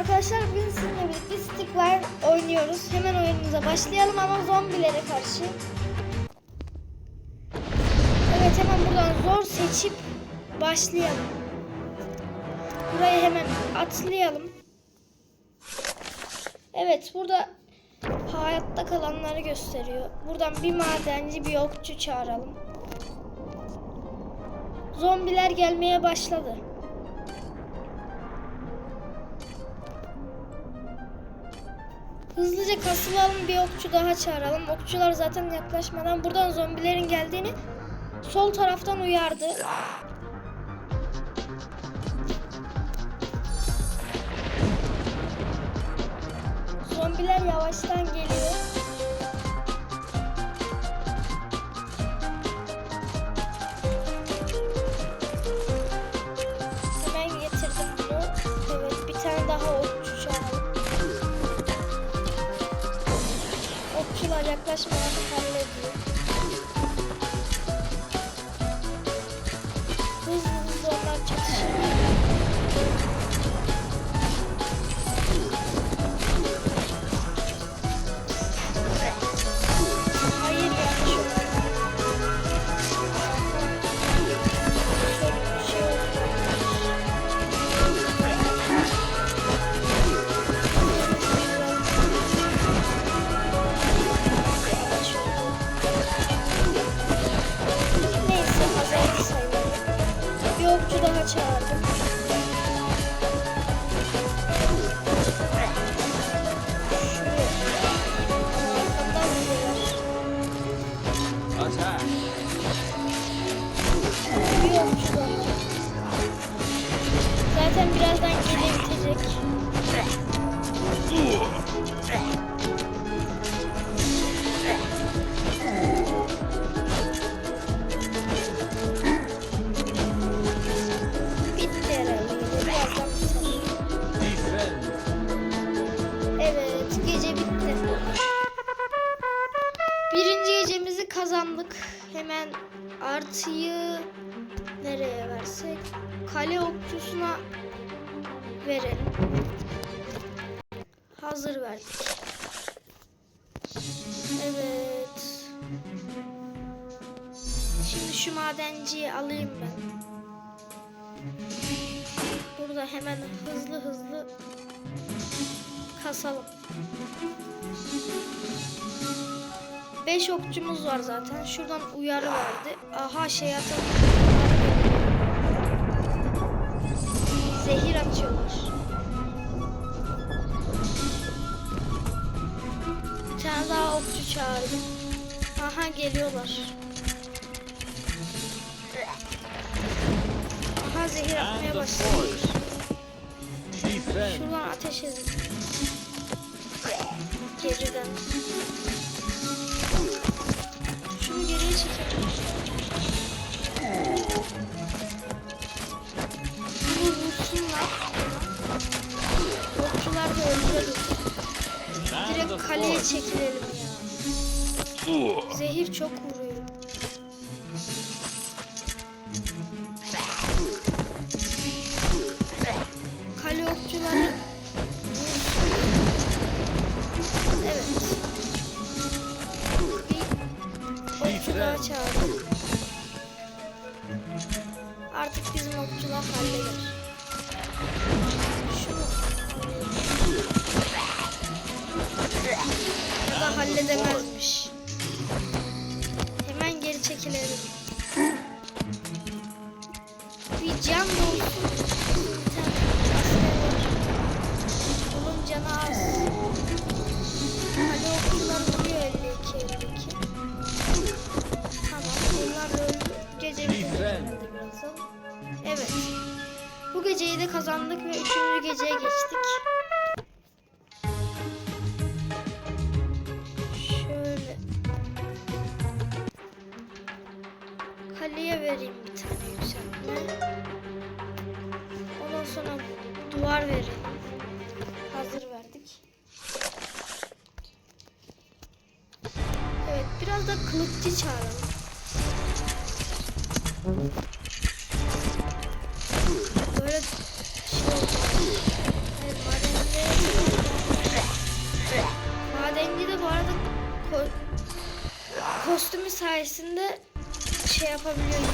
arkadaşlar bugün sizinle birlikte Stick War oynuyoruz. Hemen oyunumuza başlayalım ama zombilere karşı. Evet hemen buradan zor seçip başlayalım. Burayı hemen atlayalım. Evet burada hayatta kalanları gösteriyor. Buradan bir madenci bir okçu çağıralım. Zombiler gelmeye başladı. Hızlıca kasılalım bir okçu daha çağıralım. Okçular zaten yaklaşmadan buradan zombilerin geldiğini sol taraftan uyardı. Zombiler yavaştan geliyor. Okçular Zaten birazdan geri Şimdi şu madenciyi alayım ben. Burada hemen hızlı hızlı kasalım. 5 okçumuz var zaten. Şuradan uyarı verdi. Aha şey atalım. Zehir atıyorlar. Bir tane daha okçu çağırdım. Aha geliyorlar. Aha zehir atmaya. Defend! Şuradan ateş edin. Geriden. Şunu geriye çekelim. Bunu vursunlar. Okçular da öldürelim. Direkt kaleye çekilelim ya. Zehir çok okçuları Evet. Bir okçu daha çağırdım. Artık bizim okçular halleder. Şunu ya da halledemezmiş. Kazandık ve üçüncü geceye geçtik. Şöyle. Kaleye vereyim bir tane yükseltme. Ondan sonra duvar verelim. 范冰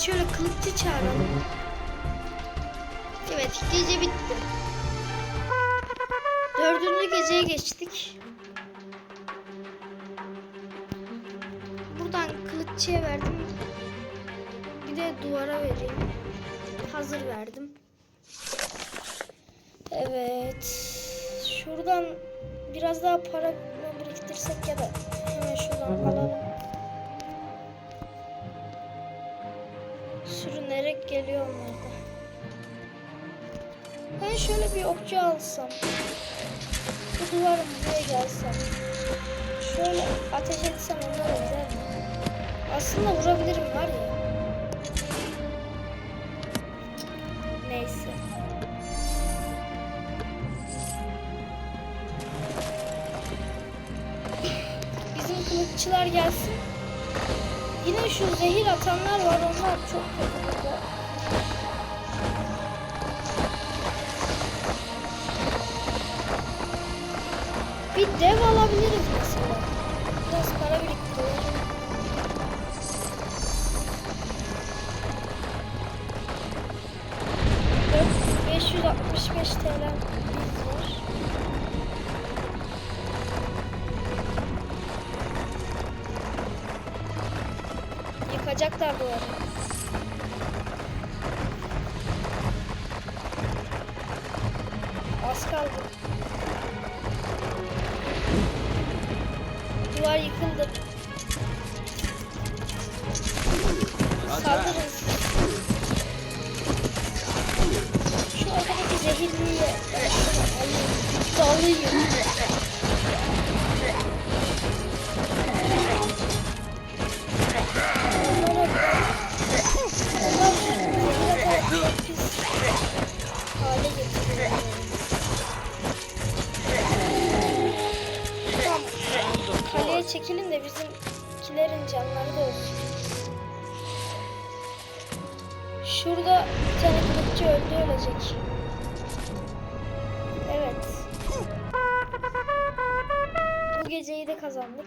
Şöyle kılıkçı çağıralım. Evet gece bitti. Dördüncü geceye geçtik. Buradan kılıkçıya verdim. Bir de duvara vereyim. Hazır verdim. Evet. Şuradan biraz daha para biriktirsek ya da hemen şuradan alalım. Sürünerek geliyor onlar da. Ben şöyle bir okçu alsam. Bu duvarın buraya gelsem. Şöyle ateş etsem onlara gider mi? Aslında vurabilirim var ya. Neyse. Bizim kılıkçılar gelsin. Yine şu zehir atanlar var onlar çok kötü. Bir dev alabiliriz mesela. Getiriyor. Tamam. Kaleye çekilin de bizimkilerin canları da olsun. Şurada bir tane kılıkçı öldü ölecek. Kazandık.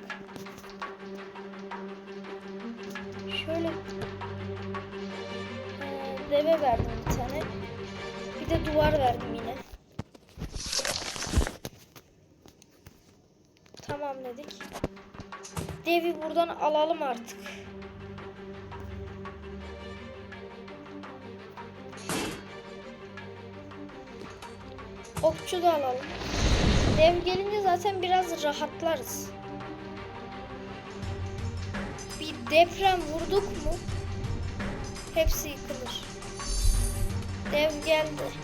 Şöyle eee, deve verdim bir tane. Bir de duvar verdim yine. Tamam dedik. Devi buradan alalım artık. Okçu da alalım. Dev gelince zaten biraz rahatlarız. Deprem vurduk mu hepsi yıkılır. Dev geldi.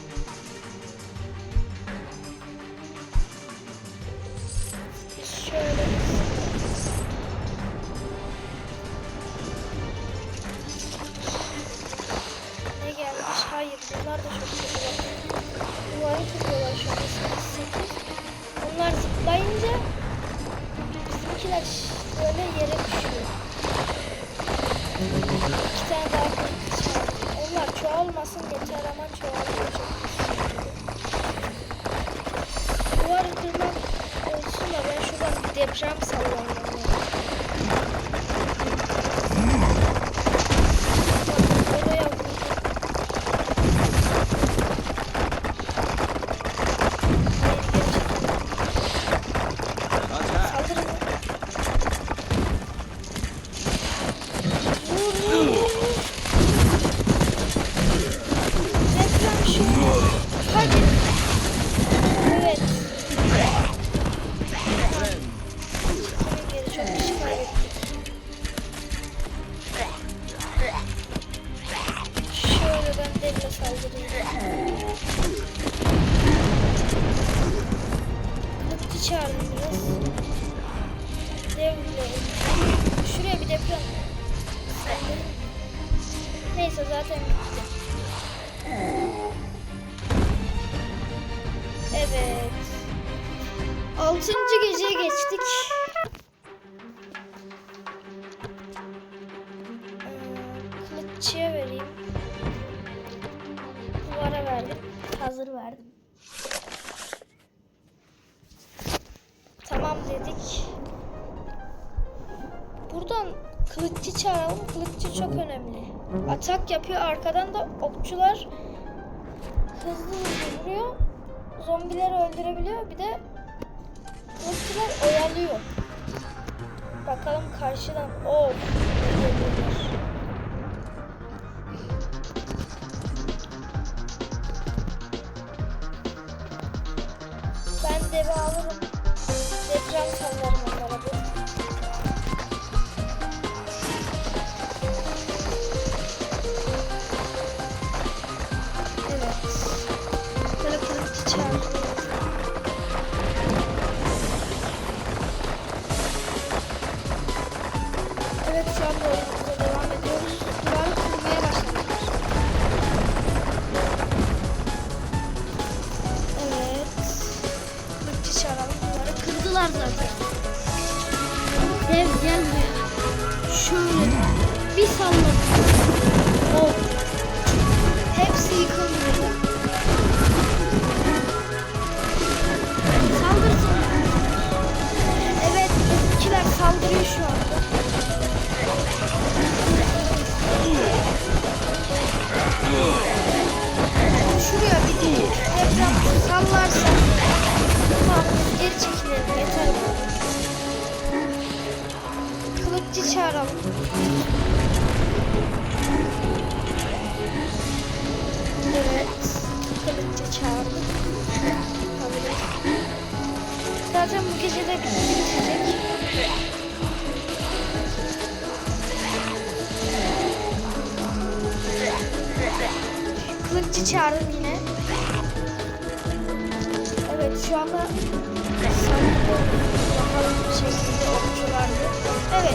Neyse zaten bitti. Evet. Altıncı geceye geçtik. Okçular hızlı hızlı vuruyor. Zombileri öldürebiliyor. Bir de kılıççılar oyalıyor. Bakalım karşıdan. Geliyorlar. Ben devi alırım. Deprem sallarım Kılıççı çağıralım. Evet. Kılıççı çağırdık. Zaten bu gece de bitecek. Kılıççı çağırdım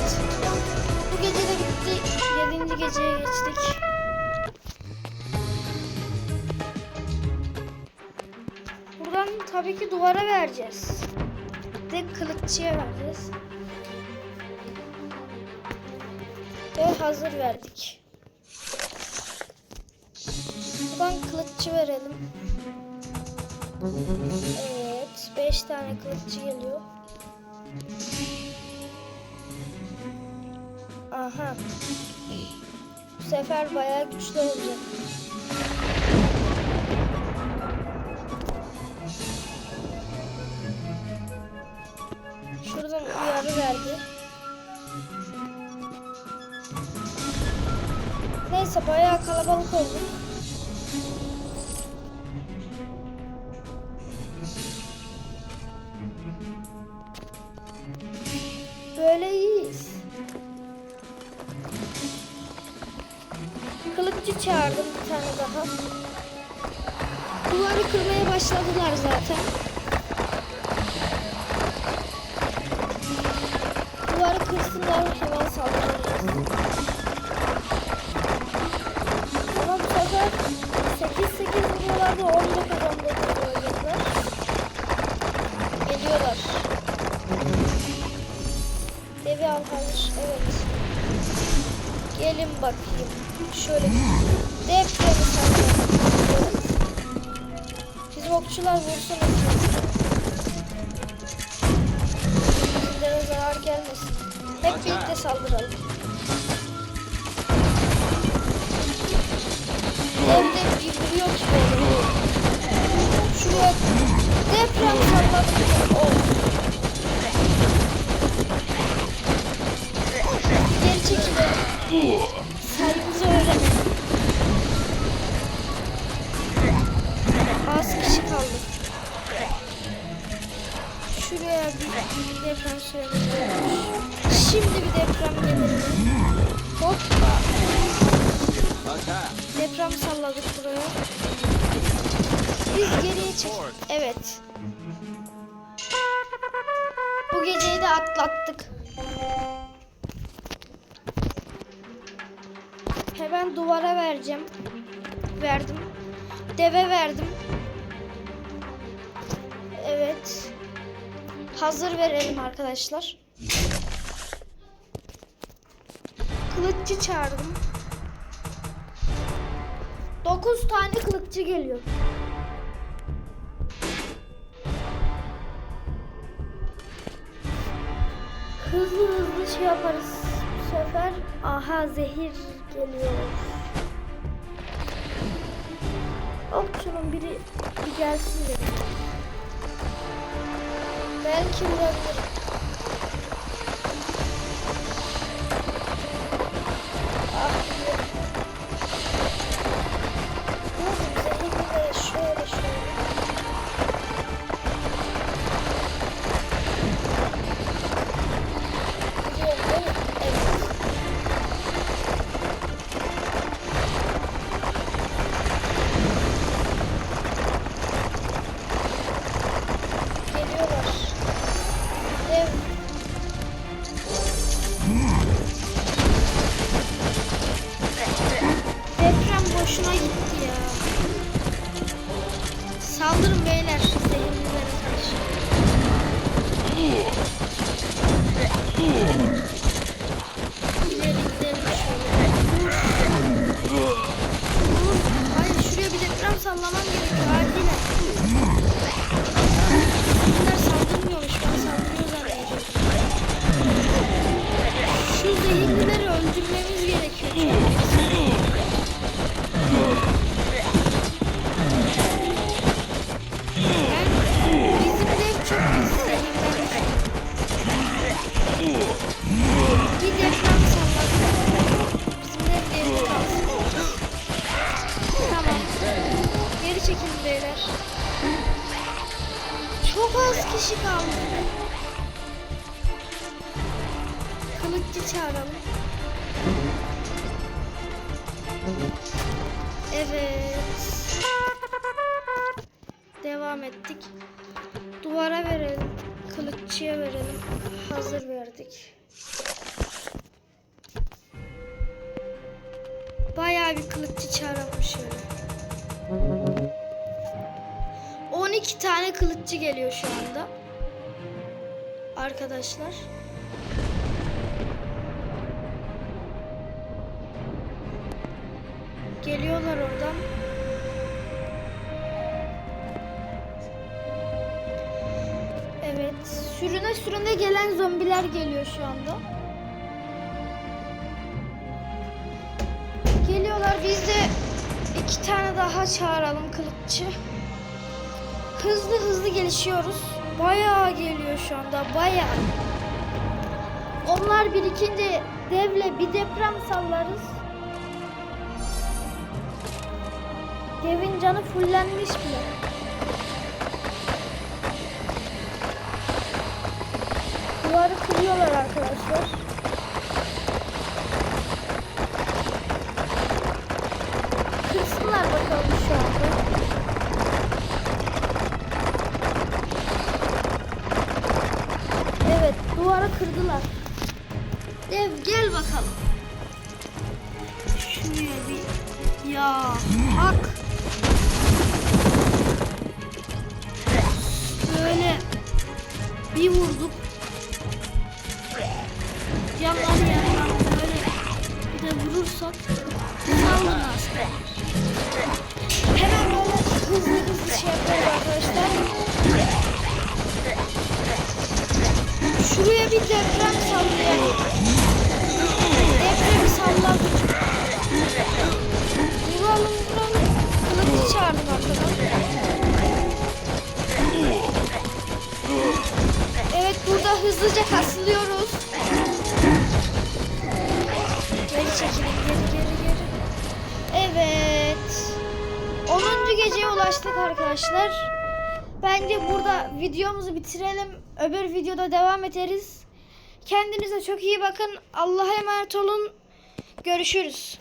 Evet. Bu gece de bitti. Yedinci geceye geçtik. Buradan tabii ki duvara vereceğiz. De kılıççıya vereceğiz. Ve hazır verdik. Buradan kılıççı verelim. Evet. 5 tane kılıççı geliyor. Aha. Bu sefer bayağı güçlü olacak. Şuradan uyarı verdi. Neyse bayağı kalabalık oldu. Başladılar zaten. Duvarı kırsınlar hemen saldırırız. Ama bu sefer 8-8 vuruyorlardı 19 19 vuracaklar. Geliyorlar. Devi al. Gelin bakayım. Şöyle depremi sallayalım. Okçular vursun. Bizlere zarar gelmesin. Hep birlikte saldıralım. Evde birbiri yok ki böyle. Şuraya deprem salladık. Oh. Geri çekilelim. Deprem süremiz. Şimdi bir deprem gelir. Hoppa. Deprem salladık buraya. Biz geriye çek. Evet. Bu geceyi de atlattık. Hemen duvara vereceğim. Verdim. Deve verdim. Evet. Hazır verelim arkadaşlar. Kılıççı çağırdım. 9 tane kılıççı geliyor. Hızlı hızlı şey yaparız. Bu sefer aha zehir geliyor. Okçunun biri bir gelsin dedi. Belki vurabilir. Ah, Kılıççı çağıralım. Evet. Devam ettik. Duvara verelim. Kılıççıya verelim. Hazır verdik. Bayağı bir kılıççı çağıralım şöyle. 12 tane kılıççı geliyor şu anda. Arkadaşlar. Geliyorlar oradan. Evet. Sürüne sürüne gelen zombiler geliyor şu anda. Geliyorlar. Biz de iki tane daha çağıralım kılıççı. Hızlı hızlı gelişiyoruz. Bayağı geliyor şu anda. Bayağı. Onlar birikince devle bir deprem sallarız. Devin canı fullenmiş bile. Duvarı kırıyorlar arkadaşlar. Şuraya bir deprem sallayalım. Depremi salladık. Vuralım vuralım. Kılıcı çağırdım arkadan. Evet burada hızlıca kasılıyoruz. Geri çekilin geri geri geri. Evet. 10. geceye ulaştık arkadaşlar. Bence burada videomuzu bitirelim. Öbür videoda devam ederiz. Kendinize çok iyi bakın. Allah'a emanet olun. Görüşürüz.